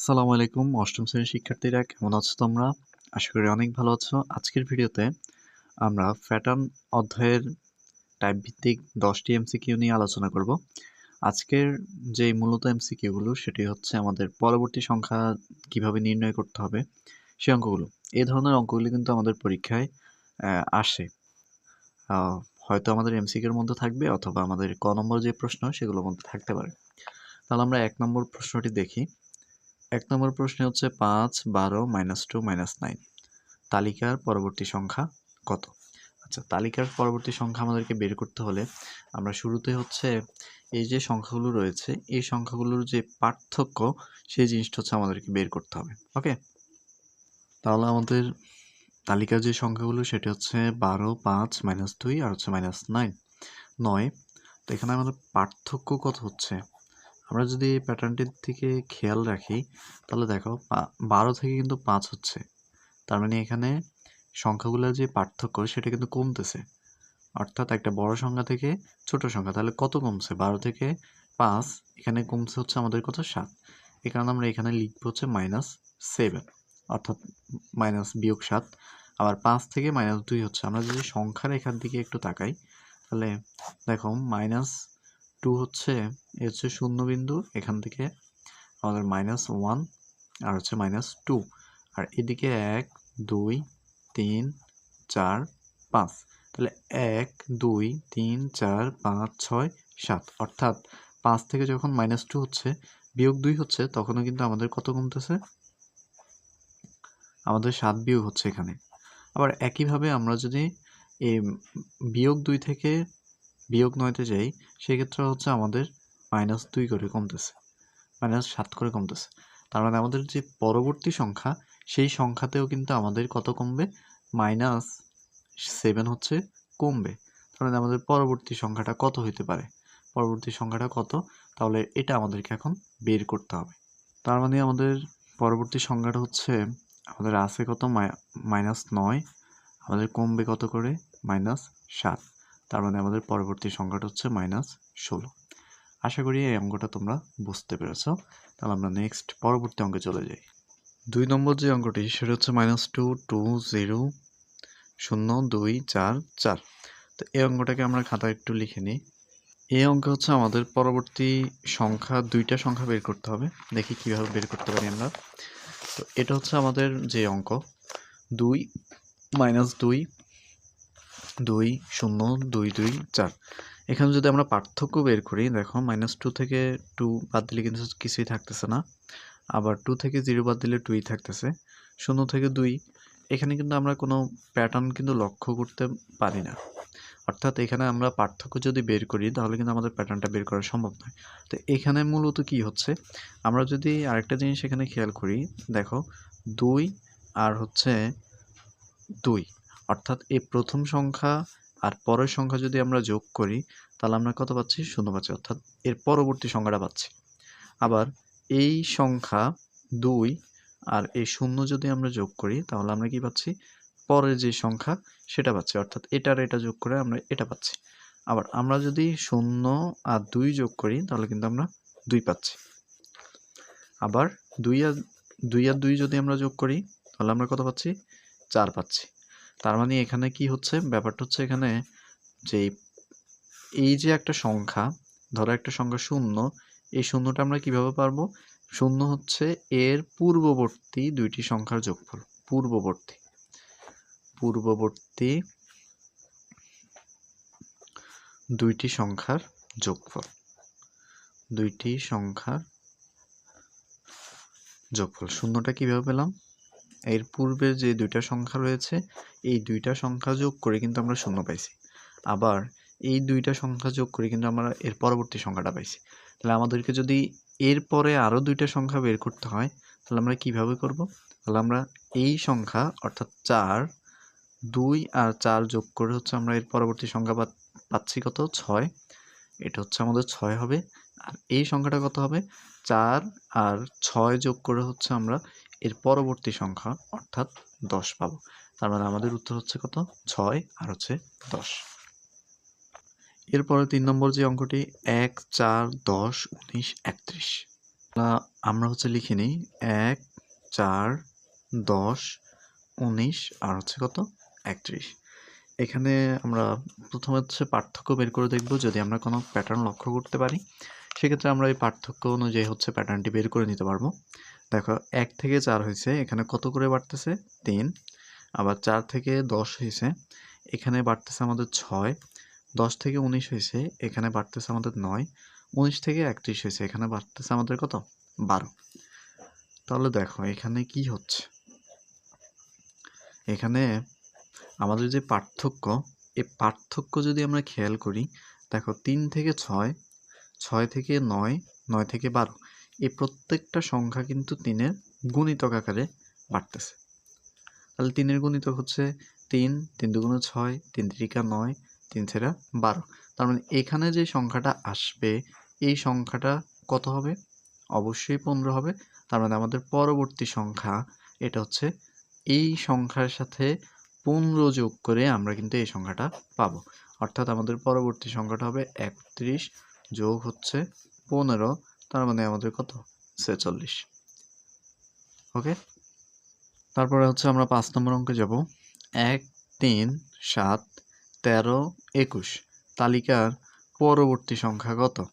আসসালামু আলাইকুম, অষ্টম শ্রেণির শিক্ষার্থীরা, কেমন আছো তোমরা? আশা করি অনেক ভালো আছো। আজকের ভিডিওতে আমরা প্যাটার্ন অধ্যায়ের টাইপ ভিত্তিক দশটি এমসিকিউ নিয়ে আলোচনা করব। আজকের যে মূলত এমসিকিউগুলো, সেটি হচ্ছে আমাদের পরবর্তী সংখ্যা কীভাবে নির্ণয় করতে হবে সেই অঙ্কগুলো। এই ধরনের অঙ্কগুলি কিন্তু আমাদের পরীক্ষায় আসে। হয়তো আমাদের এমসিকিউর মধ্যে থাকবে অথবা আমাদের ক নম্বর যে প্রশ্ন, সেগুলোর মধ্যে থাকতে পারে। তাহলে আমরা এক নম্বর প্রশ্নটি দেখি। এক নম্বর প্রশ্নে হচ্ছে পাঁচ বারো মাইনাস টু মাইনাস নাইন তালিকার পরবর্তী সংখ্যা কত? আচ্ছা তালিকার পরবর্তী সংখ্যা আমাদেরকে বের করতে হলে আমরা শুরুতে হচ্ছে এই যে সংখ্যাগুলো রয়েছে, এই সংখ্যাগুলোর যে পার্থক্য, সেই জিনিসটা হচ্ছে আমাদেরকে বের করতে হবে ওকে তাহলে আমাদের তালিকার যে সংখ্যাগুলো, সেটি হচ্ছে বারো, পাঁচ মাইনাস দুই আর হচ্ছে মাইনাস নাইন নয়, তো এখানে আমাদের পার্থক্য কত হচ্ছে? আমরা যদি এই প্যাটার্নটির থেকে খেয়াল রাখি, তাহলে দেখো বারো থেকে কিন্তু পাঁচ হচ্ছে। তার মানে এখানে সংখ্যাগুলো যে পার্থক্য, সেটা কিন্তু কমতেছে। অর্থাৎ একটা বড় সংখ্যা থেকে ছোট সংখ্যা, তাহলে কত কমছে? বারো থেকে পাঁচ, এখানে কমছে হচ্ছে আমাদের কত? সাত। এই কারণে আমরা এখানে লিখব হচ্ছে মাইনাস সেভেন অর্থাৎ মাইনাস বিয়োগ সাত। আবার পাঁচ থেকে মাইনাস দুই হচ্ছে। আমরা যদি সংখ্যার এখান দিকে একটু তাকাই, তাহলে দেখো মাইনাস টু হচ্ছে, এ হচ্ছে শূন্য বিন্দু এখান থেকে আমাদের মাইনাস ওয়ান আর হচ্ছে মাইনাস টু আর এদিকে এক, দুই, তিন, চার, পাঁচ। তাহলে এক, দুই, তিন, চার, পাঁচ, ছয়, সাত। অর্থাৎ পাঁচ থেকে যখন মাইনাস টু হচ্ছে, বিয়োগ দুই হচ্ছে, তখনও কিন্তু আমাদের কত কমতেছে আমাদের সাত বিয়োগ হচ্ছে এখানে। আবার একইভাবে আমরা যদি এই বিয়োগ দুই থেকে বিয়োগ নয়তে যাই, সেক্ষেত্রে হচ্ছে আমাদের মাইনাস দুই করে কমতেছে মাইনাস সাত করে কমতেছে। তার মানে আমাদের যে পরবর্তী সংখ্যা, সেই সংখ্যাতেও কিন্তু আমাদের কত কমবে? মাইনাস সেভেন হচ্ছে কমবে। তার মানে আমাদের পরবর্তী সংখ্যাটা কত হইতে পারে? পরবর্তী সংখ্যাটা কত? তাহলে এটা আমাদেরকে এখন বের করতে হবে। তার মানে আমাদের পরবর্তী সংখ্যাটা হচ্ছে, আমাদের আছে কত? মাইনাস নয়। আমাদের কমবে কত করে? মাইনাস সাত। তার মানে আমাদের পরবর্তী সংখ্যাটা হচ্ছে মাইনাস ষোলো। আশা করি এই অঙ্কটা তোমরা বুঝতে পেরেছ। তাহলে আমরা নেক্সট পরবর্তী অঙ্কে চলে যাই। দুই নম্বর যে অঙ্কটি, সেটা হচ্ছে মাইনাস টু টু জিরো শূন্য, দুই, চার চার। তো এই অঙ্কটাকে আমরা খাতায় একটু লিখে নিই। এই অঙ্ক হচ্ছে আমাদের পরবর্তী সংখ্যা, দুইটা সংখ্যা বের করতে হবে। দেখি কীভাবে বের করতে পারি আমরা। তো এটা হচ্ছে আমাদের যে অঙ্ক। দুই মাইনাস দুই দুই শূন্য, দুই দুই, চার। এখানে যদি আমরা পার্থক্য বের করি, দেখো মাইনাস টু থেকে টু বাদ দিলে কিন্তু কিছুই থাকতেছে না। আবার টু থেকে জিরো বাদ দিলে টুই থাকতেছে। শূন্য থেকে দুই, এখানে কিন্তু আমরা কোনো প্যাটার্ন কিন্তু লক্ষ্য করতে পারি না। অর্থাৎ এখানে আমরা পার্থক্য যদি বের করি, তাহলে কিন্তু আমাদের প্যাটার্নটা বের করা সম্ভব নয়। তো এখানে মূলত কি হচ্ছে? আমরা যদি আরেকটা জিনিস এখানে খেয়াল করি, দেখো, দুই আর হচ্ছে দুই। অর্থাৎ এই প্রথম সংখ্যা আর পরের সংখ্যা যদি আমরা যোগ করি, তাহলে আমরা কত পাচ্ছি? শূন্য পাচ্ছি, অর্থাৎ এর পরবর্তী সংখ্যাটা পাচ্ছি। আবার এই সংখ্যা দুই আর এই শূন্য যদি আমরা যোগ করি, তাহলে আমরা কি পাচ্ছি? পরের যে সংখ্যা, সেটা পাচ্ছি। অর্থাৎ এটার এটা যোগ করে আমরা এটা পাচ্ছি। আবার আমরা যদি শূন্য আর দুই যোগ করি, তাহলে কিন্তু আমরা দুই পাচ্ছি। আবার দুই আর দুই আর দুই যদি আমরা যোগ করি, তাহলে আমরা কত পাচ্ছি? চার পাচ্ছি। তার মানে এখানে কি হচ্ছে? ব্যাপারটা হচ্ছে এখানে যে এই যে একটা সংখ্যা, ধরো একটা সংখ্যা শূন্য, এই শূন্যটা আমরা কীভাবে পারব? শূন্য হচ্ছে এর পূর্ববর্তী দুইটি সংখ্যার যোগফল, পূর্ববর্তী। পূর্ববর্তী দুইটি সংখ্যার যোগফল, দুইটি সংখ্যার যোগফল। শূন্যটা কীভাবে পেলাম? এর পূর্বে যে দুইটা সংখ্যা রয়েছে, এই দুইটা সংখ্যা যোগ করে কিন্তু আমরা শূন্য পাইছি। আবার এই দুইটা সংখ্যা যোগ করে কিন্তু আমরা এর পরবর্তী সংখ্যাটা পাইছি। তাহলে আমাদেরকে যদি এরপরে আরও দুইটা সংখ্যা বের করতে হয়, তাহলে আমরা কীভাবে করব? তাহলে আমরা এই সংখ্যা, অর্থাৎ চার, দুই আর চার যোগ করে হচ্ছে আমরা এর পরবর্তী সংখ্যা পাচ্ছি কত? ছয়। এটা হচ্ছে আমাদের ছয় হবে। আর এই সংখ্যাটা কত হবে? চার আর ছয় যোগ করে হচ্ছে আমরা এর পরবর্তী সংখ্যা অর্থাৎ দশ পাবো। তার মানে আমাদের উত্তর হচ্ছে কত? ছয়, আর হচ্ছে দশ। এরপরে তিন নম্বর যে অঙ্কটি, এক, চার, দশ, উনিশ, একত্রিশ। আমরা হচ্ছে লিখে নিই, এক, চার, দশ, উনিশ, আর হচ্ছে কত? একত্রিশ। এখানে আমরা প্রথমে হচ্ছে পার্থক্য বের করে দেখব, যদি আমরা কোনো প্যাটার্ন লক্ষ্য করতে পারি। সেক্ষেত্রে আমরা এই পার্থক্য অনুযায়ী হচ্ছে প্যাটার্নটি বের করে নিতে পারব। দেখো, এক থেকে চার হয়েছে, এখানে কত করে বাড়তেছে? তিন। আবার চার থেকে দশ হয়েছে, এখানে বাড়তেছে আমাদের ছয়। দশ থেকে উনিশ হয়েছে, এখানে বাড়তেছে আমাদের নয়। উনিশ থেকে একত্রিশ হয়েছে, এখানে বাড়তেছে আমাদের কত? বারো। তাহলে দেখো, এখানে কি হচ্ছে? এখানে আমাদের যে পার্থক্য, এই পার্থক্য যদি আমরা খেয়াল করি, দেখো, তিন থেকে ছয় ছয় থেকে নয় নয় থেকে বারো। এই প্রত্যেকটা সংখ্যা কিন্তু তিনের গুণিতক আকারে বাড়তেছে। তাহলে তিনের গুণিতক হচ্ছে তিন তিন দুগুণে ছয়, তিন তিরিকা নয়, তিন ছেড়া বারো। তার মানে এখানে যে সংখ্যাটা আসবে, এই সংখ্যাটা কত হবে? অবশ্যই পনেরো হবে। তার মানে আমাদের পরবর্তী সংখ্যা, এটা হচ্ছে এই সংখ্যার সাথে পনেরো যোগ করে আমরা কিন্তু এই সংখ্যাটা পাবো। অর্থাৎ আমাদের পরবর্তী সংখ্যাটা হবে একত্রিশ যোগ হচ্ছে পনেরো। তার মানে আমাদের কত? ছেচল্লিশ। ওকে? তারপরে হচ্ছে আমরা পাঁচ নম্বর অঙ্কে যাব। এক, তিন, সাত, তেরো, একুশ। তালিকার পরবর্তী সংখ্যা কত?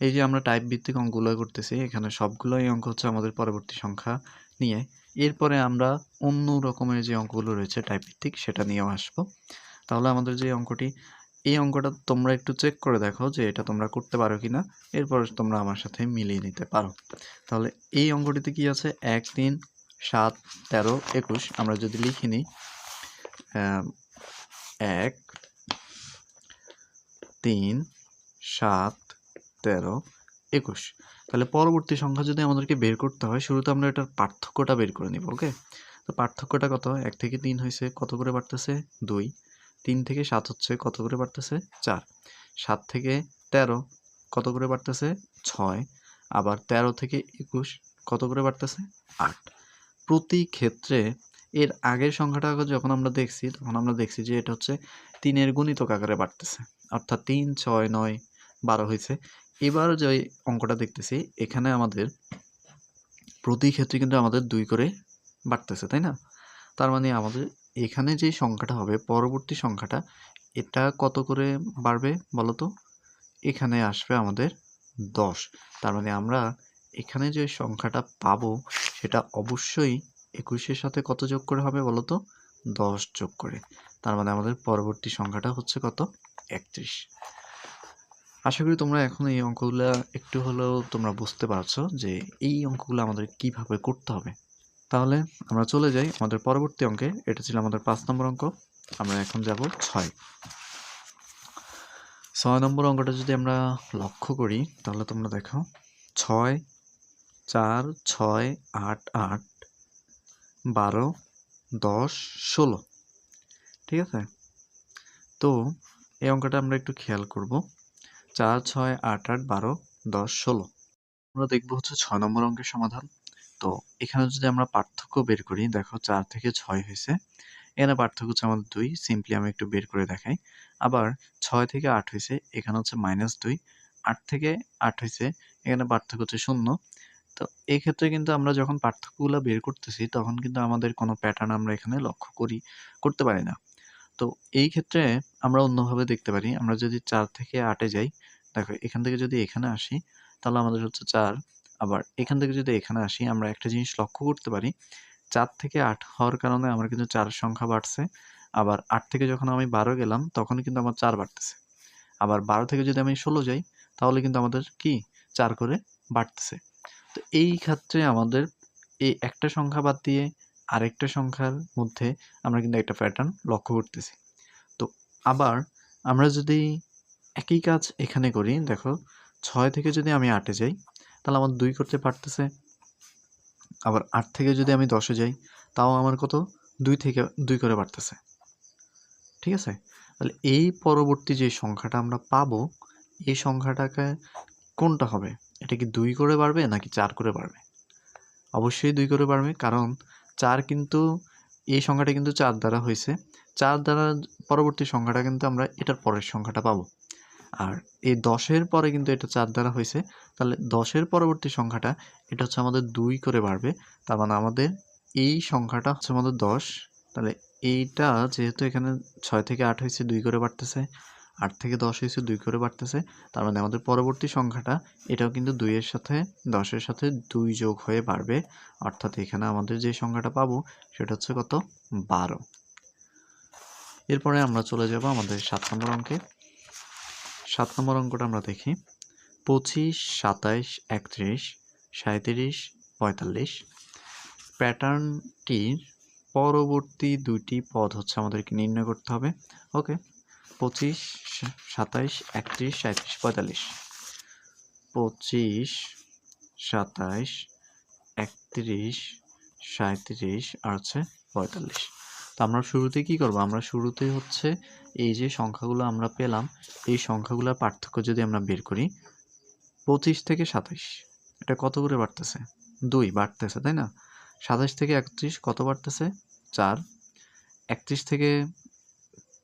এই যে আমরা টাইপ ভিত্তিক অঙ্কগুলো করতেছি, এখানে সবগুলোই অঙ্ক হচ্ছে আমাদের পরবর্তী সংখ্যা নিয়ে। এরপরে আমরা অন্য রকমের যে অঙ্কগুলো রয়েছে টাইপ ভিত্তিক, সেটা নিয়েও আসব। তাহলে আমাদের যে অঙ্কটি এই অঙ্কটা তোমরা একটু চেক করে দেখো যে এটা তোমরা করতে পারো কি না এরপর তোমরা আমার সাথে মিলিয়ে নিতে পারো। তাহলে এই অঙ্কটিতে কি আছে? এক, তিন, সাত, তেরো, একুশ। আমরা যদি লিখে নিই এক, তিন, সাত, তেরো, একুশ। তাহলে পরবর্তী সংখ্যা যদি আমাদেরকে বের করতে হয়, শুরুতে আমরা এটার পার্থক্যটা বের করে নিব ওকে তো পার্থক্যটা কত? এক থেকে তিন হয়েছে, কত করে বাড়তেছে? দুই। তিন থেকে সাত হচ্ছে কত করে বাড়তেছে? চার। সাত থেকে তেরো কত করে বাড়তেছে? ছয়। আবার তেরো থেকে একুশ কত করে বাড়তেছে? আট। প্রতি ক্ষেত্রে এর আগের সংখ্যাটা যখন আমরা দেখছি, তখন আমরা দেখছি যে এটা হচ্ছে তিনের গুণিতক আকারে বাড়তেছে। অর্থাৎ তিন, ছয়, নয়, বারো হয়েছে। এবার যে অঙ্কটা দেখতেছি, এখানে আমাদের প্রতি ক্ষেত্রে কিন্তু আমাদের দুই করে বাড়তেছে, তাই না? তার মানে আমাদের এখানে যে সংখ্যাটা হবে, পরবর্তী সংখ্যাটা, এটা কত করে বাড়বে বলো তো? এখানে আসবে আমাদের দশ। তার মানে আমরা এখানে যে সংখ্যাটা পাবো, সেটা অবশ্যই একুশের সাথে কত যোগ করে হবে বলো তো? দশ যোগ করে। তার মানে আমাদের পরবর্তী সংখ্যাটা হচ্ছে কত? একত্রিশ। আশা করি তোমরা এখন এই অঙ্কগুলো একটু হলেও তোমরা বুঝতে পারছ যে এই অঙ্কগুলো আমাদের কীভাবে করতে হবে। তাহলে আমরা চলে যাই আমাদের পরবর্তী অঙ্কে। এটা ছিল আমাদের পাঁচ নম্বর অঙ্ক। আমরা এখন যাব ছয়। ছয় নম্বর অঙ্কটা যদি আমরা লক্ষ্য করি, তাহলে তোমরা দেখো, ছয়, চার, ছয়, আট আট, বারো, দশ, ষোলো। ঠিক আছে? তো এই অঙ্কটা আমরা একটু খেয়াল করব। চার, ছয়, আট আট, বারো, দশ, ষোলো। আমরা দেখব হচ্ছে ছয় নম্বর অঙ্কের সমাধান। তো এখানে যদি আমরা পার্থক্য বের করি, দেখো চার থেকে ছয় হয়েছে। এখানে পার্থক্য হচ্ছে আমাদের দুই সিম্পলি আমি একটু বের করে দেখাই। আবার ছয় থেকে আট হয়েছে, এখানে হচ্ছে মাইনাস দুই। আট থেকে আট হয়েছে, এখানে পার্থক্য হচ্ছে শূন্য। তো এই ক্ষেত্রে কিন্তু আমরা যখন পার্থক্যগুলো বের করতেছি, তখন কিন্তু আমাদের কোনো প্যাটার্ন আমরা এখানে লক্ষ্য করি, করতে পারি না। তো এই ক্ষেত্রে আমরা অন্যভাবে দেখতে পারি, আমরা যদি চার থেকে আটে যাই, দেখো এখান থেকে যদি এখানে আসি, তাহলে আমাদের হচ্ছে চার আবার এখান থেকে যদি এখানে আসি, আমরা একটা জিনিস লক্ষ্য করতে পারি, চার থেকে আট হওয়ার কারণে আমার কিন্তু চার সংখ্যা বাড়ছে। আবার আট থেকে যখন আমি বারো গেলাম তখন কিন্তু আমার চার বাড়তেছে। আবার বারো থেকে যদি আমি ষোলো যাই, তাহলে কিন্তু আমাদের কি? চার করে বাড়তেছে। তো এই ক্ষেত্রে আমাদের এই একটা সংখ্যা বাদ দিয়ে আরেকটা সংখ্যার মধ্যে আমরা কিন্তু একটা প্যাটার্ন লক্ষ্য করতেছি। তো আবার আমরা যদি একই কাজ এখানে করি, দেখো, ছয় থেকে যদি আমি আটে যাই তাহলে আমার দুই করতে পারতেছে। আবার আট থেকে যদি আমি দশে যাই, তাও আমার কত? দুই থেকে দুই করে বাড়তেছে। ঠিক আছে? তাহলে এই পরবর্তী যে সংখ্যাটা আমরা পাবো, এই সংখ্যাটাকে কোনটা হবে? এটা কি দুই করে বাড়বে নাকি চার করে বাড়বে? অবশ্যই দুই করে বাড়বে, কারণ চার কিন্তু, এই সংখ্যাটা কিন্তু চার দ্বারা হয়েছে। চার দ্বারা পরবর্তী সংখ্যাটা কিন্তু আমরা এটার পরের সংখ্যাটা পাবো। আর এই দশের পরে কিন্তু এটা চার দ্বারা হয়েছে, তাহলে দশের পরবর্তী সংখ্যাটা, এটা হচ্ছে আমাদের দুই করে বাড়বে, তার মানে আমাদের এই সংখ্যাটা হচ্ছে আমাদের দশ, তাহলে এইটা যেহেতু এখানে ছয় থেকে আট হয়েছে, দুই করে বাড়তেছে, আট থেকে দশ হয়েছে, দুই করে বাড়তেছে, তার মানে আমাদের পরবর্তী সংখ্যাটা, এটাও কিন্তু দুইয়ের সাথে, দশের সাথে দুই যোগ হয়ে বাড়বে, অর্থাৎ এখানে আমাদের যে সংখ্যাটা পাবো, সেটা হচ্ছে কত? বারো। এরপরে আমরা চলে যাব আমাদের সাত নম্বর অঙ্কে। সাত নম্বর অঙ্কটা আমরা দেখি। পঁচিশ, সাতাইশ, একত্রিশ সাঁত্রিশ পঁয়তাল্লিশ। প্যাটার্নটির পরবর্তী দুইটি পদ হচ্ছে আমাদেরকে নির্ণয় করতে হবে। ওকে, পঁচিশ, সাতাইশ, একত্রিশ সাঁত্রিশ পঁয়তাল্লিশ। পঁচিশ, সাতাইশ, একত্রিশ সাঁত্রিশ আর হচ্ছে পঁয়তাল্লিশ। তো আমরা শুরুতে কি করব? আমরা শুরুতেই হচ্ছে এই যে সংখ্যাগুলো আমরা পেলাম, এই সংখ্যাগুলোর পার্থক্য যদি আমরা বের করি, পঁচিশ থেকে সাতাইশ, এটা কত করে বাড়তেছে? দুই বাড়তেছে, তাই না? সাতাইশ থেকে একত্রিশ কত বাড়তেছে? চার। একত্রিশ থেকে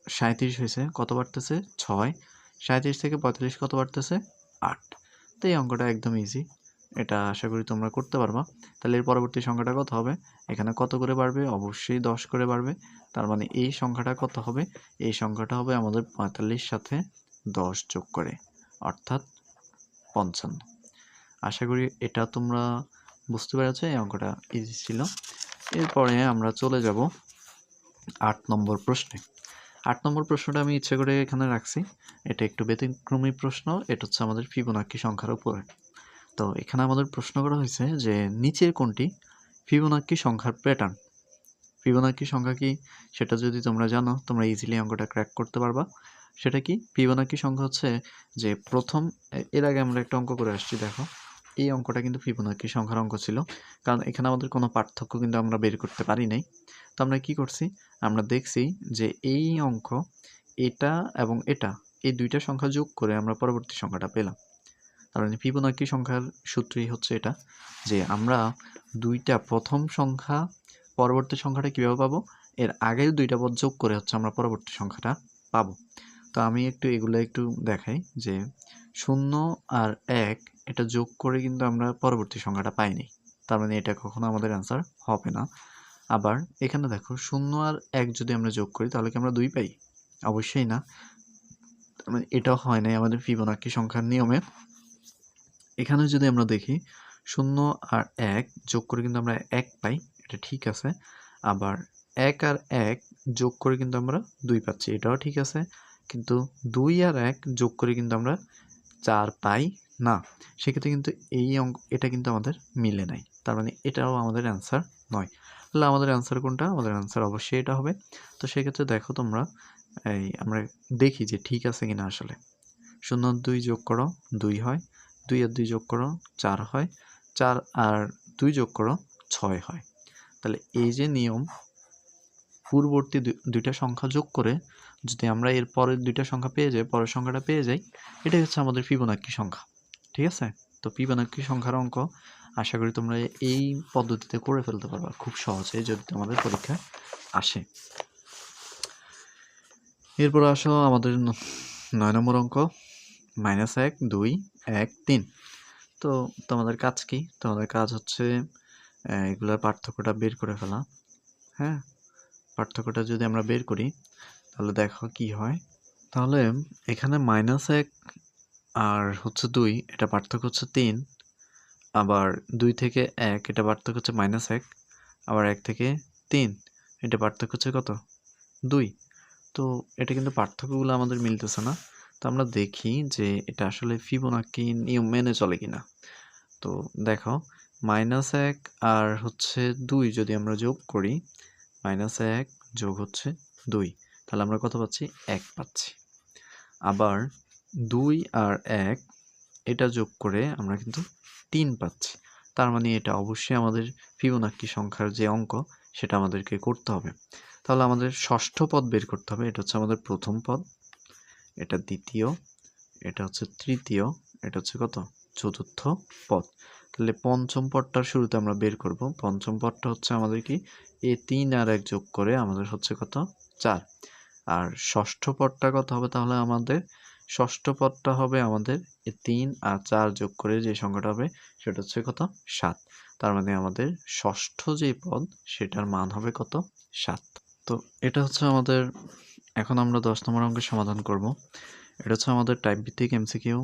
সাঁত্রিশ হয়েছে, কত বাড়তেছে? ছয়। সাঁত্রিশ থেকে পঁয়তাল্লিশ কত বাড়তেছে? আট। তো এই অঙ্কটা একদম ইজি এটা আশা করি তোমরা করতে পারবা। তাহলে এর পরবর্তী সংখ্যাটা কত হবে? এখানে কত করে বাড়বে? অবশ্যই দশ করে বাড়বে। তার মানে এই সংখ্যাটা কত হবে? এই সংখ্যাটা হবে আমাদের পঁয়তাল্লিশ সাথে দশ যোগ করে, অর্থাৎ পঞ্চান্ন। আশা করি এটা তোমরা বুঝতে পেরেছ, এই অঙ্কটা ইজি ছিল। এরপরে আমরা চলে যাব আট নম্বর প্রশ্নে। আট নম্বর প্রশ্নটা আমি ইচ্ছে করে এখানে রাখছি। এটা একটু ব্যতিক্রমী প্রশ্ন, এটা হচ্ছে আমাদের ফিবোনাক্কি সংখ্যার উপরে। তো এখানে আমাদের প্রশ্ন করা হয়েছে যে নিচের কোনটি? ফিবোনাক্কি সংখ্যার প্যাটার্ন ফিবোনাক্কি সংখ্যা কি? সেটা যদি তোমরা জানো, তোমরা ইজিলি অঙ্কটা ক্র্যাক করতে পারবা। সেটা কি? ফিবোনাক্কি সংখ্যা হচ্ছে যে প্রথম, এর আগে আমরা একটা অঙ্ক করে আসছি, দেখো। এই অঙ্কটা কিন্তু ফিবোনাক্কি সংখ্যার অঙ্ক ছিল। কারণ এখানে আমাদের কোনো পার্থক্য কিন্তু আমরা বের করতে পারি নাই। তো আমরা কি করছি? আমরা দেখছি যে এই অঙ্ক এটা এবং এটা, এই দুইটা সংখ্যা যোগ করে আমরা পরবর্তী সংখ্যাটা পেলাম। তার মানে ফিবোনাক্কি সংখ্যার সূত্রই হচ্ছে এটা, যে আমরা দুইটা প্রথম সংখ্যা পরবর্তী সংখ্যাটা কীভাবে পাবো? এর আগের দুইটা পদ যোগ করে হচ্ছে আমরা পরবর্তী সংখ্যাটা পাবো। তো আমি একটু এগুলো একটু দেখাই, যে শূন্য আর এক এটা যোগ করে কিন্তু আমরা পরবর্তী সংখ্যাটা পাইনি তার মানে এটা কখনো আমাদের অ্যান্সার হবে না। আবার এখানে দেখো, শূন্য আর এক যদি আমরা যোগ করি, তাহলে কি আমরা দুই পাই? অবশ্যই না। মানে এটাও হয় নাই আমাদের ফিবোনাক্কি সংখ্যার নিয়মে। এখানে যদি আমরা দেখি, শূন্য আর এক যোগ করে কিন্তু আমরা এক পাই, এটা ঠিক আছে। আবার এক আর এক যোগ করে কিন্তু আমরা দুই পাচ্ছি, এটাও ঠিক আছে। কিন্তু দুই আর এক যোগ করে কিন্তু আমরা চার পাই না। সেক্ষেত্রে কিন্তু এই অঙ্ক, এটা কিন্তু আমাদের মিলে নাই। তার মানে এটাও আমাদের অ্যান্সার নয়। তাহলে আমাদের অ্যান্সার কোনটা? আমাদের অ্যান্সার অবশ্যই এটা হবে। তো সেক্ষেত্রে দেখো তোমরা, এই আমরা দেখি যে ঠিক আছে কিনা আসলে। শূন্য দুই যোগ করো, দুই হয়। দুই আর দুই যোগ করো, চার হয়। চার আর দুই যোগ করো, ছয় হয়। তাহলে এই যে নিয়ম, পূর্ববর্তী দুইটা সংখ্যা যোগ করে যদি আমরা এর পরের দুইটা সংখ্যা পেয়ে যাই, পরের সংখ্যাটা পেয়ে যাই, এটাই হচ্ছে আমাদের ফিবোনাক্কি সংখ্যা। ঠিক আছে? তো ফিবোনাক্কি সংখ্যার অঙ্ক আশা করি তোমরা এই পদ্ধতিতে করে ফেলতে পারবা খুব সহজে, যদি তোমাদের পরীক্ষায় আসে। এরপর আসো আমাদের নয় নম্বর অঙ্ক মাইনাস এক, দুই এক তিন তো তোমাদের কাজ কি? তোমাদের কাজ হচ্ছে এগুলোর পার্থক্যটা বের করে ফেলা। হ্যাঁ? পার্থক্যটা যদি আমরা বের করি, তাহলে দেখো কি হয়। তাহলে এখানে মাইনাস এক আর হচ্ছে দুই, এটা পার্থক্য হচ্ছে তিন। আবার দুই থেকে এক, এটা পার্থক্য হচ্ছে মাইনাস এক। আবার এক থেকে তিন, এটা পার্থক্য হচ্ছে কত? দুই। তো এটা কিন্তু পার্থক্যগুলো আমাদের মিলতেছে না। তো আমরা দেখি যে এটা আসলে ফিবোনাক্কি নিয়ম মেনে চলে কিনা। তো দেখো, মাইনাস এক আর হচ্ছে দুই যদি আমরা যোগ করি, মাইনাস এক যোগ হচ্ছে দুই, তাহলে আমরা কত পাচ্ছি? এক পাচ্ছি। আবার দুই আর এক, এটা যোগ করে আমরা কিন্তু তিন পাচ্ছি। তার মানে এটা অবশ্যই আমাদের ফিবোনাক্কি সংখ্যার যে অঙ্ক, সেটা আমাদেরকে করতে হবে। তাহলে আমাদের ষষ্ঠ পদ বের করতে হবে, এটা হচ্ছে আমাদের প্রথম পদ। এটা দ্বিতীয়, এটা হচ্ছে তৃতীয়, এটা হচ্ছে কত? চতুর্থ পদ। তাহলে পঞ্চম পদটার শুরুতে আমরা বের করব। পঞ্চম পদটা হচ্ছে আমাদের কি? এ তিন আর এক যোগ করে আমাদের হচ্ছে কত? চার। আর ষষ্ঠ পদটা কত হবে তাহলে আমাদের? ষষ্ঠ পদটা হবে আমাদের এ তিন আর চার যোগ করে যে সংখ্যাটা হবে সেটা হচ্ছে কত? সাত। তার মানে আমাদের ষষ্ঠ যে পদ সেটার মান হবে কত? সাত। তো এটা হচ্ছে আমাদের এখন আমরা দশ নম্বর অঙ্কের সমাধান করব। এটা হচ্ছে আমাদের টাইপ ভিত্তিক এমসিকিউ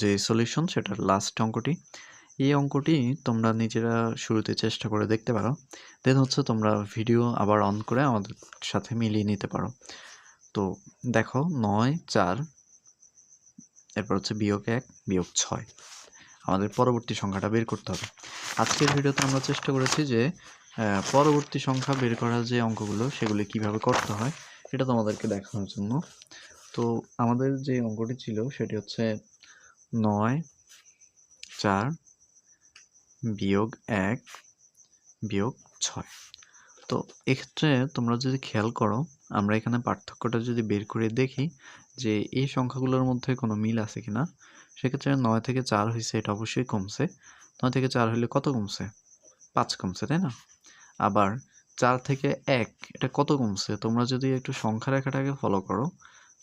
যে সলিউশন, সেটার লাস্ট অঙ্কটি। এই অঙ্কটি তোমরা নিজেরা শুরুতে চেষ্টা করে দেখতে পারো। দেন হচ্ছে তোমরা ভিডিও আবার অন করে আমাদের সাথে মিলিয়ে নিতে পারো। তো দেখো, নয়, চার, এরপর হচ্ছে বিয়োগ এক, বিয়োগ ছয়। আমাদের পরবর্তী সংখ্যাটা বের করতে হবে। আজকের ভিডিওতে আমরা চেষ্টা করেছি যে পরবর্তী সংখ্যা বের করার যে অঙ্কগুলো, সেগুলি কীভাবে করতে হয় এটা তোমাদেরকে দেখানোর জন্য। তো আমাদের যে অঙ্কটি ছিল, সেটি হচ্ছে নয়, চার বিয়োগ এক বিয়োগ ছয়। তো এক্ষেত্রে তোমরা যদি খেয়াল করো, আমরা এখানে পার্থক্যটা যদি বের করে দেখি যে এই সংখ্যাগুলোর মধ্যে কোনো মিল আছে কিনা, সেক্ষেত্রে নয় থেকে চার হয়েছে এটা অবশ্যই কমছে। নয় থেকে চার হলে কত কমছে? পাঁচ কমছে, তাই না? আবার চার থেকে এক, এটা কত কমছে? তোমরা যদি একটু সংখ্যা রেখাটাকে ফলো করো,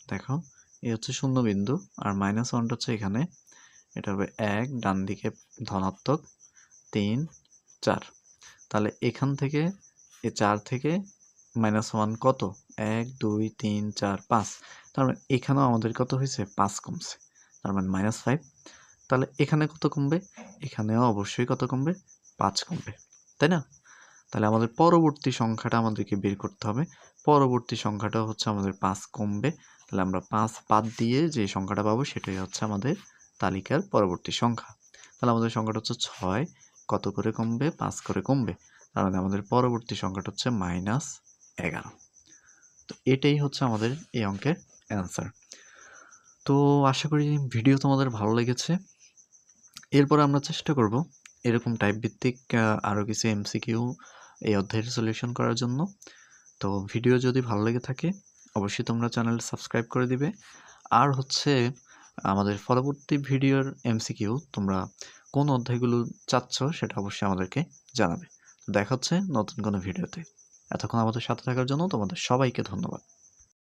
দেখো, এ হচ্ছে শূন্য বিন্দু আর মাইনাস ওয়ানটা হচ্ছে এখানে, এটা হবে এক, ডান দিকে ধনাত্মক, তিন, চার। তাহলে এখান থেকে, এ চার থেকে মাইনাস ওয়ান কত? এক, দুই, তিন, চার, পাঁচ। তার মানে এখানেও আমাদের কত হয়েছে? পাঁচ কমছে। তার মানে মাইনাস ফাইভ তাহলে এখানে কত কমবে? এখানেও অবশ্যই কত কমবে? পাঁচ কমবে। তাই না? তাহলে আমাদের পরবর্তী সংখ্যাটা আমাদেরকে বের করতে হবে। পরবর্তী সংখ্যাটা হচ্ছে আমাদের পাঁচ কমবে। তাহলে আমরা পাঁচ বাদ দিয়ে যে সংখ্যাটা পাবো সেটাই হচ্ছে আমাদের তালিকার পরবর্তী সংখ্যা। তাহলে আমাদের সংখ্যাটা হচ্ছে ছয়। কত করে কমবে? পাঁচ করে কমবে। তার মানে আমাদের পরবর্তী সংখ্যাটা হচ্ছে মাইনাস এগারো। তো এটাই হচ্ছে আমাদের এই অঙ্কের অ্যান্সার। তো আশা করি ভিডিও তোমাদের ভালো লেগেছে। এরপর আমরা চেষ্টা করব এরকম টাইপ ভিত্তিক আরও কিছু এমসিকিউ এই অধ্যায়ের সলিউশন করার জন্য। তো ভিডিও যদি ভালো লেগে থাকে, অবশ্যই তোমরা চ্যানেল সাবস্ক্রাইব করে দিবে। আর হচ্ছে, আমাদের পরবর্তী ভিডিওর এমসিকিউ তোমরা কোন অধ্যায়গুলো চাচ্ছ সেটা অবশ্যই আমাদেরকে জানাবে। দেখা হচ্ছে নতুন কোনো ভিডিওতে এতক্ষণ আমাদের সাথে থাকার জন্য তোমাদের সবাইকে ধন্যবাদ।